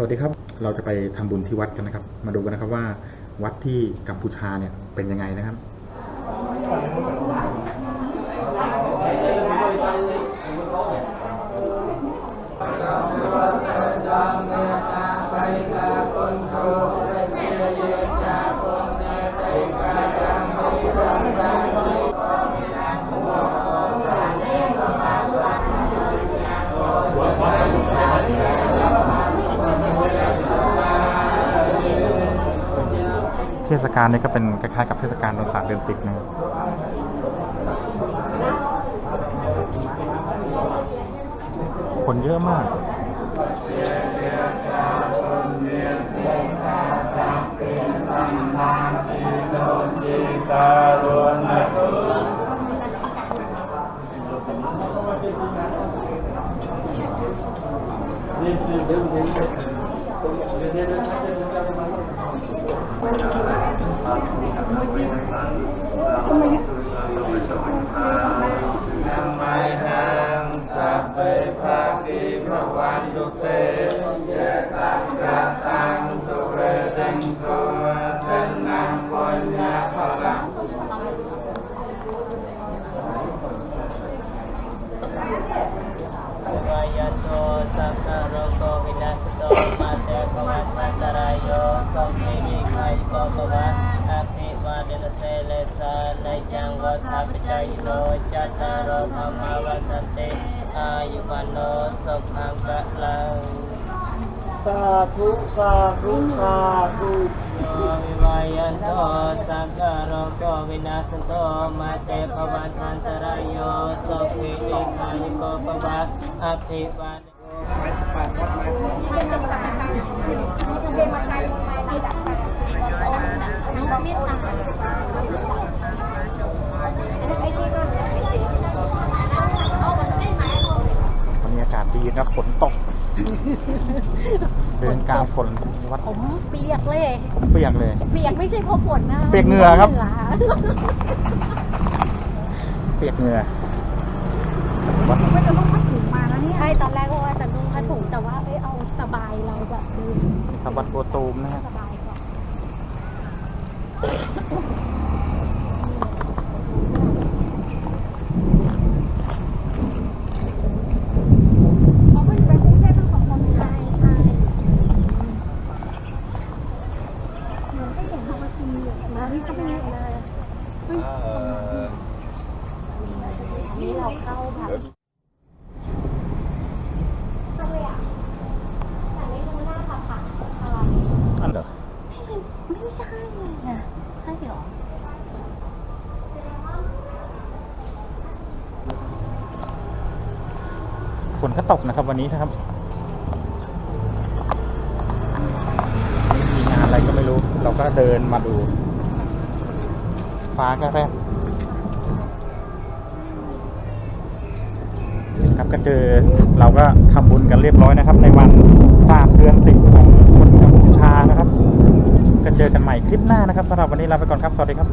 สวัสดีครับ เราจะไปทำบุญที่วัดกันนะครับ มาดูกันนะครับว่าวัดที่กัมพูชาเนี่ยเป็นยังไงนะครับ เทศกาลนี้ก็เป็นคล้ายๆกับเทศกาลวันศาสตร์เดือนสิบนะครับคนเยอะมาก นั วัดทัพจายโนจัตตารโรธรรมวันตันติอายุวันโนสุขังกะลังสาธุสาธุสาธุโยวิวายันโตสัพพะโรโควินาศโตมาเตภวัตวันตรายโยสัมมิวิไคโกภวะอภิวาเดวันนี้อากาศ ดีนะครับฝนตก เดินกลางฝนวัดผมเปียกเลย ผมเปียกเลย เปียกไม่ใช่เพราะฝนนะเปียกเหงื่อครับเหงื่อเปียกเหงื่อไม่จะต้องพัดถุงมาแล้วเนี่ยใช่ตอนแรกก็ว่าจะนุ่งผ้าถุงแต่ว่าเอ้ยเอาสบายเราแบบดูครับวัดบัวตูมนะฮะสบายกว่าเขาเป็นไปกรุงเทพทั้งสองคนใช่ใช่เหมือนก็เห็นเขามาทีอยู่มาที่เขาไปไหนเลยเฮ้ย นี่เราเข้าแบบทำเลยอะแต่ไม่รู้หน้าผักผักอะไรอันเหรอไม่ใช่นะใช่เหรอฝนก็ตกนะครับวันนี้นะครับมีงานอะไรก็ไม่รู้ เราก็เดินมาดู ฟ้าก็แรบครับก็เจอเราก็ทำบุญกันเรียบร้อยนะครับ ในวันศาสตร์เดือนสิบของคนกัมพูชานะครับ ก็เจอกันใหม่คลิปหน้านะครับสำหรับวันนี้ลาไปก่อนครับ สวัสดีครับ